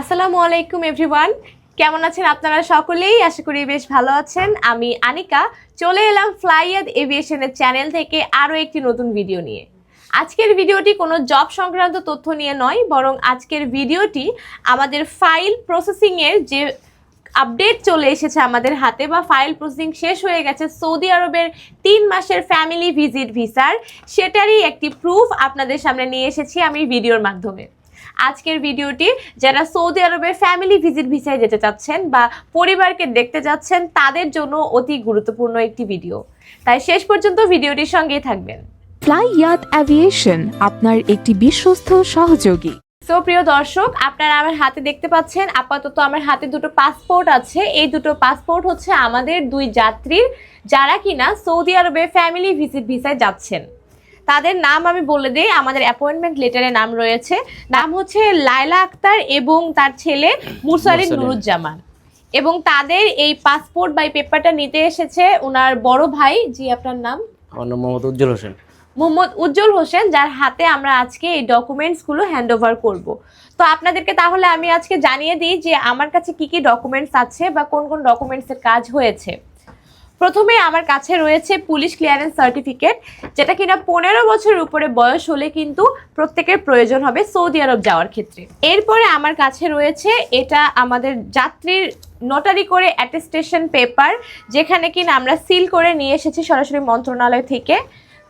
আসসালামু আলাইকুম এভরিওয়ান কেমন আছেন আপনারা সকলেই? আশা করি বেশ ভালো আছেন। আমি আনিকা। চলে এলাম ফ্লাইয়াদ এভিয়েশনের চ্যানেল থেকে আরও একটি নতুন ভিডিও নিয়ে। আজকের ভিডিওটি কোনো জব সংক্রান্ত তথ্য নিয়ে নয়, বরং আজকের ভিডিওটি আমাদের ফাইল প্রসেসিংয়ের যে আপডেট চলে এসেছে আমাদের হাতে বা ফাইল প্রসেসিং শেষ হয়ে গেছে সৌদি আরবের তিন মাসের ফ্যামিলি ভিজিট ভিসার, সেটারই একটি প্রুফ আপনাদের সামনে নিয়ে এসেছি আমি ভিডিওর মাধ্যমে। আজকের ভিডিওটি যারা সৌদি আরবে ফ্যামিলি ভিজিট ভিসায় যেতে চাচ্ছেন বা পরিবারকে দেখতে যাচ্ছেন তাদের জন্য অতি গুরুত্বপূর্ণ একটি ভিডিও তাই শেষ পর্যন্ত ভিডিওটির সঙ্গেই থাকবেন। ফ্লাই ইয়াত অ্যাভিয়েশন আপনার একটি বিশ্বস্ত সহযোগী। সো প্রিয় দর্শক আপনারা আমার হাতে দেখতে পাচ্ছেন আপাতত আমার হাতে দুটো পাসপোর্ট আছে। এই দুটো পাসপোর্ট হচ্ছে আমাদের দুই যাত্রীর যারা কিনা সৌদি আরবে ফ্যামিলি ভিজিট ভিসায় যাচ্ছেন। তাদের নাম আমি বলে দিই আমাদের অ্যাপয়েন্টমেন্ট লেটারে নাম রয়েছে। নাম হচ্ছে লায়লা আক্তার এবং তার ছেলে মুরসালিন। নুরুজ্জামান। এবং তাদের এই পাসপোর্ট বাই পেপারটা নিতে এসেছে ওনার বড় ভাই জি আপনার নাম? আমার নাম মোহাম্মদ উজ্জ্বল হোসেন। মোহাম্মদ উজ্জ্বল হোসেন যার হাতে আমরা আজকে এই ডকুমেন্টসগুলো হ্যান্ড ওভার করব। তো আপনাদেরকে তাহলে আমি আজকে জানিয়ে দিই যে আমার কাছে কি কি ডকুমেন্টস আছে বা কোন কোন ডকুমেন্টসের কাজ হয়েছে। প্রথমে আমার কাছে রয়েছে পুলিশ ক্লিয়ারেন্স সার্টিফিকেট যেটা কিনা পনেরো বছরের উপরে বয়স হলে কিন্তু প্রত্যেকের প্রয়োজন হবে সৌদি আরব যাওয়ার ক্ষেত্রে। এরপরে আমার কাছে রয়েছে এটা আমাদের যাত্রীর নোটারি করে অ্যাটেস্টেশন পেপার যেখানে কিনা আমরা সিল করে নিয়ে এসেছি সরাসরি মন্ত্রণালয় থেকে।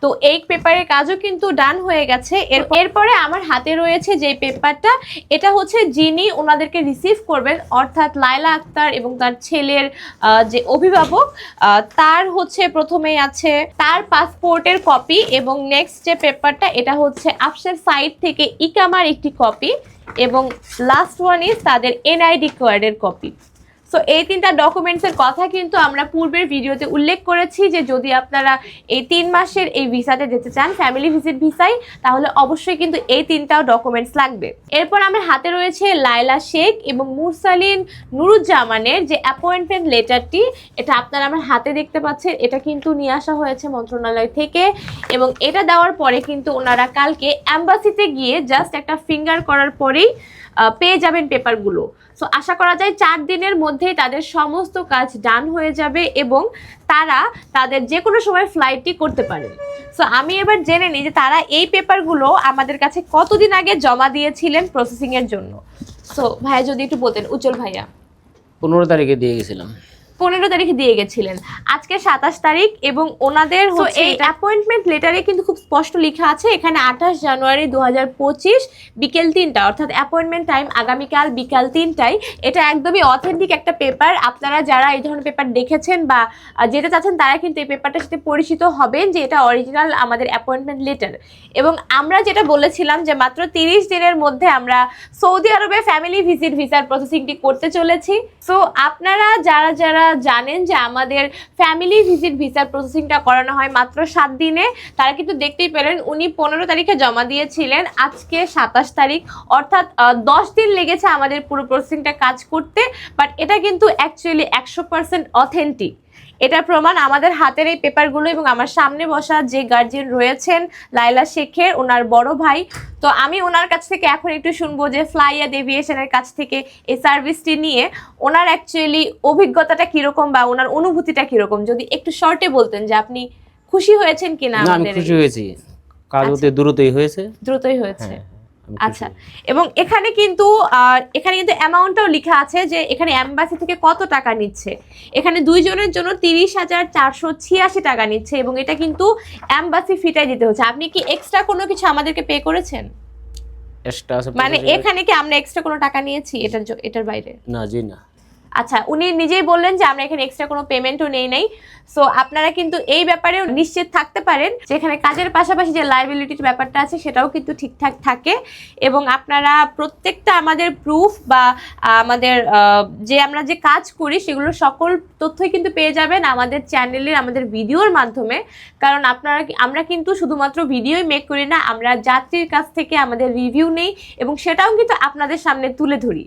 তো এই পেপারের কাজও কিন্তু ডান হয়ে গেছে। এরপরে আমার হাতে রয়েছে যে পেপারটা, এটা হচ্ছে যিনি ওনাদেরকে রিসিভ করবেন, অর্থাৎ লায়লা আক্তার এবং তার ছেলের যে অভিভাবক তার হচ্ছে প্রথমেই আছে তার পাসপোর্টের কপি এবং নেক্সট যে পেপারটা, এটা হচ্ছে আফসের সাইট থেকে ইকামার একটি কপি এবং লাস্ট ওয়ান ইজ তাদের এনআইডি কার্ডের কপি সো এই তিনটা ডকুমেন্টসের কথা কিন্তু আমরা পূর্বের ভিডিওতে উল্লেখ করেছি যে যদি আপনারা এই তিন মাসের এই ভিসাতে যেতে চান ফ্যামিলি ভিজিট ভিসাই তাহলে অবশ্যই কিন্তু এই তিনটাও ডকুমেন্টস লাগবে। এরপর আমার হাতে রয়েছে লায়লা শেখ এবং মুরসালিন নুরুজ্জামানের যে অ্যাপয়েন্টমেন্ট লেটারটি এটা আপনারা আমার হাতে দেখতে পাচ্ছেন, এটা কিন্তু নিয়ে আসা হয়েছে মন্ত্রণালয় থেকে এবং এটা দেওয়ার পরে কিন্তু ওনারা কালকে অ্যাম্বাসিতে গিয়ে জাস্ট একটা ফিঙ্গার করার পরেই পেয়ে যাবেন পেপারগুলো সো আশা করা যায় চার দিনের মধ্যেই তাদের সমস্ত কাজ ডান হয়ে যাবে এবং তারা তাদের যে কোনো সময় ফ্লাইটটি করতে পারে। সো আমি এবার জেনে নিই যে তারা এই পেপারগুলো আমাদের কাছে কতদিন আগে জমা দিয়েছিলেন প্রসেসিংয়ের জন্য। সো ভাইয়া যদি একটু বলতেন, উজ্জ্বল ভাইয়া। পনেরো তারিখে দিয়ে গেছিলাম। পনেরো তারিখে দিয়ে গেছিলেন। আজকে সাতাশ তারিখ এবং ওনাদের এই অ্যাপয়েন্টমেন্ট লেটারে কিন্তু খুব স্পষ্ট লেখা আছে এখানে আঠাশ জানুয়ারি দু হাজার পঁচিশ বিকেল তিনটা অর্থাৎ অ্যাপয়েন্টমেন্ট টাইম আগামীকাল বিকাল তিনটায়। এটা একদমই অথেন্টিক একটা পেপার আপনারা যারা এই ধরনের পেপার দেখেছেন বা যেতে চাচ্ছেন তারা কিন্তু এই পেপারটার সাথে পরিচিত হবেন যে এটা অরিজিনাল আমাদের অ্যাপয়েন্টমেন্ট লেটার এবং আমরা যেটা বলেছিলাম যে মাত্র তিরিশ দিনের মধ্যে আমরা সৌদি আরবে ফ্যামিলি ভিজিট ভিসার প্রসেসিংটি করতে চলেছি। সো আপনারা যারা যারা জানেন যে আমাদের ফ্যামিলি ভিজিট ভিসার প্রসেসিংটা করানো হয় মাত্র সাত দিনে। তারা কিন্তু দেখতেই পেলেন উনি পনেরো তারিখে জমা দিয়েছিলেন। আজকে সাতাশ তারিখ, অর্থাৎ দশ দিন লেগেছে আমাদের পুরো প্রসেসিংটা কাজ করতে বাট এটা কিন্তু অ্যাকচুয়ালি একশো পার্সেন্ট অথেন্টিক এটার প্রমাণ আমাদের হাতের এই পেপারগুলো এবং আমার সামনে বসা যে গার্জিয়ান রয়েছেন লাইলা শেখের, ওনার বড় ভাই তো আমি ওনার কাছ থেকে এখন একটু শুনব যে ফ্লাইয়া এভিয়েশনের কাছ থেকে এই সার্ভিসটি নিয়ে ওনার অ্যাকচুয়ালি অভিজ্ঞতাটা কীরকম বা ওনার অনুভূতিটা কীরকম? যদি একটু শর্টে বলতেন যে আপনি খুশি হয়েছেন কিনা আমাদের খুশি হয়েছি। কাজ আচ্ছা। হতে দ্রুতই হয়েছে। দ্রুতই হয়েছে। হ্যাঁ। আচ্ছা। এবং এখানে কিন্তু এখানে কিন্তু অ্যামাউন্টটাও লেখা আছে যে এখানে অ্যাম্বাসি থেকে কত টাকা নিচ্ছে। এখানে দুইজনের জন্য তিরিশ হাজার চারশো ছিয়াশি টাকা নিচ্ছে এবং এটা কিন্তু অ্যাম্বাসি ফিটাই দিতে হচ্ছে। আপনি কি এক্সট্রা কোনো কিছু আমাদেরকে পে করেছেন? মানে এখানে কি আমরা এক্সট্রা কোনো টাকা নিয়েছি এটার এটার বাইরে? না জি না। আচ্ছা উনি নিজেই বললেন যে আমরা এখানে এক্সট্রা কোনো পেমেন্টও নেই নাই। সো আপনারা কিন্তু এই ব্যাপারেও নিশ্চিত থাকতে পারেন যেখানে কাজের পাশাপাশি যে লাইবিলিটির ব্যাপারটা আছে, সেটাও কিন্তু ঠিকঠাক থাকে। এবং আপনারা প্রত্যেকটা আমাদের প্রুফ বা আমাদের যে আমরা যে কাজ করি, সেগুলো সকল তথ্যই কিন্তু পেয়ে যাবেন আমাদের চ্যানেলের আমাদের ভিডিওর মাধ্যমে। কারণ আপনারা আমরা কিন্তু শুধুমাত্র ভিডিওই মেক করি না, আমরা যাত্রীর কাছ থেকে আমাদের রিভিউ নেই এবং সেটাও কিন্তু আপনাদের সামনে তুলে ধরি।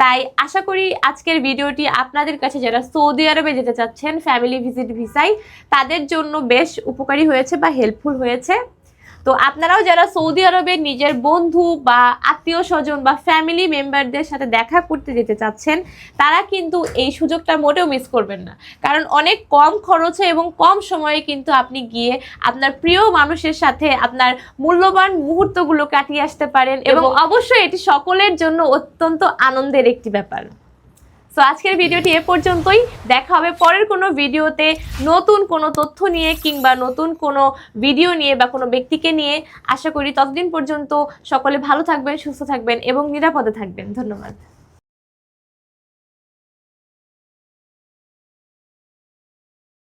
তাই আশা করি আজকের ভিডিওটি আপনাদের কাছে যারা সৌদি আরবে যেতে চাচ্ছেন ফ্যামিলি ভিজিট ভিসাই তাদের জন্য বেশ উপকারী হয়েছে বা হেল্পফুল হয়েছে। তো আপনারাও যারা সৌদি আরবে নিজের বন্ধু বা আত্মীয় স্বজন বা ফ্যামিলি মেম্বারদের সাথে দেখা করতে যেতে চাচ্ছেন তারা কিন্তু এই সুযোগটা মোটেও মিস করবেন না। কারণ অনেক কম খরচে এবং কম সময়ে কিন্তু আপনি গিয়ে আপনার প্রিয় মানুষের সাথে আপনার মূল্যবান মুহূর্তগুলো কাটিয়ে আসতে পারেন এবং অবশ্যই এটি সকলের জন্য অত্যন্ত আনন্দের একটি ব্যাপার। সো আজকের ভিডিওটি এ পর্যন্তই। দেখা হবে পরের কোনো ভিডিওতে নতুন কোনো তথ্য নিয়ে কিংবা নতুন কোনো ভিডিও নিয়ে বা কোনো ব্যক্তিকে নিয়ে। আশা করি ততদিন পর্যন্ত সকলে ভালো থাকবেন, সুস্থ থাকবেন এবং নিরাপদে থাকবেন। ধন্যবাদ।